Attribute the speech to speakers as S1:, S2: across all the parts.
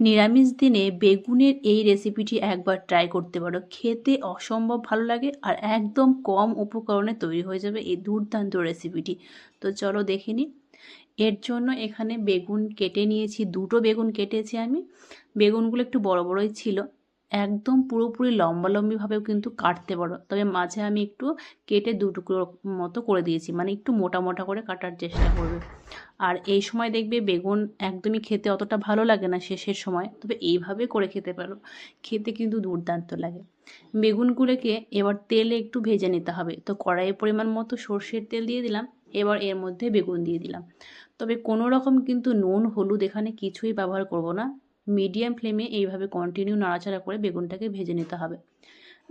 S1: নিরামিষ দিনে বেগুনের এই রেসিপিটি একবার ট্রাই করতে পারো। খেতে অসম্ভব ভালো লাগে আর একদম কম উপকরণে তৈরি হয়ে যাবে এই দুর্দান্ত রেসিপিটি। তো চলো দেখে নিই এর জন্য এখানে বেগুন কেটে নিয়েছি, দুটো বেগুন কেটেছি আমি। বেগুনগুলো একটু বড় বড়ই ছিল। একদম পুরোপুরি লম্বা লম্বিভাবেও কিন্তু কাটতে পারো। তবে মাঝে আমি একটু কেটে দু টুকরো মতো করে দিয়েছি। মানে একটু মোটা মোটা করে কাটার চেষ্টা করবে। আর এই সময় দেখবে বেগুন একদমই খেতে অতটা ভালো লাগে না শেষের সময়। তবে এইভাবে করে খেতে পারো। খেতে কিন্তু দুর্দান্ত লাগে। বেগুনগুলোকে এবার তেলে একটু ভেজে নিতে হবে। তো কড়াইয়ের পরিমাণ মতো সর্ষের তেল দিয়ে দিলাম। এবার এর মধ্যে বেগুন দিয়ে দিলাম। তবে কোনো রকম কিন্তু নুন, হলুদ এখানে কিছুই ব্যবহার করব না। মিডিয়াম ফ্লেমে এইভাবে কন্টিনিউ নাড়াচাড়া করে বেগুনটাকে ভেজে নিতে হবে।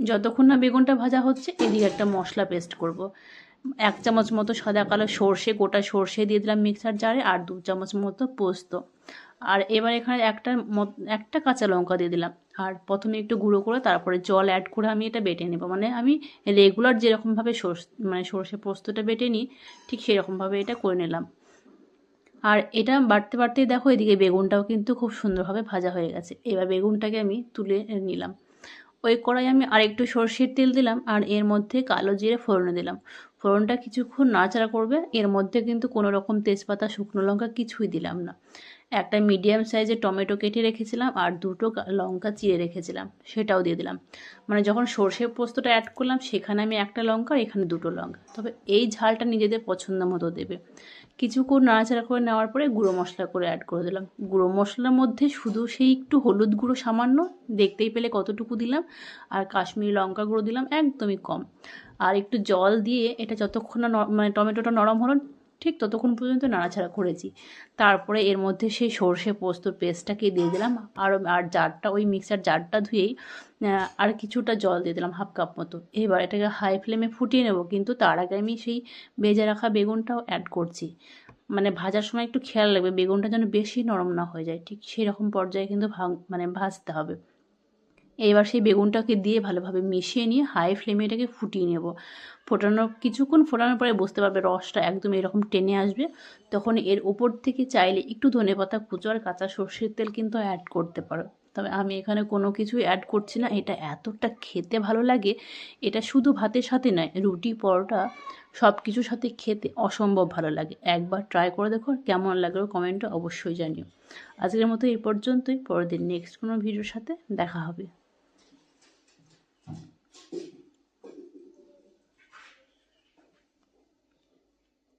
S1: যতক্ষণ না বেগুনটা ভাজা হচ্ছে, এদিকে একটা মশলা পেস্ট করব। এক চামচ মতো সাদা কালো সর্ষে, গোটা সর্ষে দিয়ে দিলাম মিক্সার জারে আর দু চামচ মতো পোস্ত। আর এবার এখানে একটা একটা কাঁচা লঙ্কা দিয়ে দিলাম। আর প্রথমে একটু গুঁড়ো করে তারপরে জল অ্যাড করে আমি এটা বেটে নেব। মানে আমি রেগুলার যেরকমভাবে সর্ষে মানে সর্ষে পোস্তটা বেটে নিই, ঠিক সেরকমভাবে এটা করে নিলাম। আর এটা বাড়তে বাড়তেই দেখো এদিকে বেগুনটাও কিন্তু খুব সুন্দরভাবে ভাজা হয়ে গেছে। এবার বেগুনটাকে আমি তুলে নিলাম। ওই কড়াই আমি আরেকটু সর্ষের তেল দিলাম আর এর মধ্যে কালো জিরে ফোড়নে দিলাম। ফোড়নটা কিছুক্ষণ নাড়াচাড়া করবে। এর মধ্যে কিন্তু কোনো রকম তেজপাতা, শুকনো লঙ্কা কিছুই দিলাম না। একটা মিডিয়াম সাইজের টমেটো কেটে রেখেছিলাম আর দুটো লঙ্কা চিড়ে রেখেছিলাম, সেটাও দিয়ে দিলাম। মানে যখন সর্ষে পোস্তটা অ্যাড করলাম, সেখানে আমি একটা লঙ্কা আর এখানে দুটো লঙ্কা। তবে এই ঝালটা নিজেদের পছন্দ মতো দেবে। কিছুক্ষণ নাড়াচাড়া করে নেওয়ার পরে গুঁড়ো মশলা করে অ্যাড করে দিলাম। গুঁড়ো মশলার মধ্যে শুধু সেই একটু হলুদ গুঁড়ো সামান্য, দেখতেই পেলে কতটুকু দিলাম। আর কাশ্মীরি লঙ্কা গুঁড়ো দিলাম একদমই কম। আর একটু জল দিয়ে এটা যতক্ষণ না মানে টমেটোটা নরম হলো, ঠিক ততক্ষণ পর্যন্ত নাড়াচাড়া করেছি। তারপরে এর মধ্যে সেই সর্ষে পোস্তর পেস্টটাকে দিয়ে দিলাম, আর আর জারটা, ওই মিক্সার জারটা ধুয়েই আর কিছুটা জল দিয়ে দিলাম হাফ কাপ মতো। এবার এটাকে হাই ফ্লেমে ফুটিয়ে নেব, কিন্তু তার আগে আমি সেই ভেজে রাখা বেগুনটাও অ্যাড করছি। মানে ভাজার সময় একটু খেয়াল লাগবে বেগুনটা যেন বেশি নরম না হয়ে যায়, ঠিক সেই রকম পর্যায়ে কিন্তু মানে ভাজতে হবে। এবার সেই বেগুনটাকে দিয়ে ভালোভাবে মিশিয়ে নিয়ে হাই ফ্লেমে এটাকে ফুটিয়ে নেব। ফোটানোর কিছুক্ষণ ফোটানোর পরে বুঝতে পারবে রসটা একদম এরকম টেনে আসবে। তখন এর ওপর থেকে চাইলে একটু ধনে পাতা, কুচো আর কাঁচা সর্ষের তেল কিন্তু অ্যাড করতে পারো। তবে আমি এখানে কোনো কিছুই অ্যাড করছি না। এটা এতটা খেতে ভালো লাগে। এটা শুধু ভাতের সাথে নয়, রুটি, পরোটা সব কিছুর সাথে খেতে অসম্ভব ভালো লাগে। একবার ট্রাই করে দেখো কেমন লাগল কমেন্টে অবশ্যই জানিও। আজকের মতো এই পর্যন্তই। পরের দিন নেক্সট কোনো ভিডিওর সাথে দেখা হবে।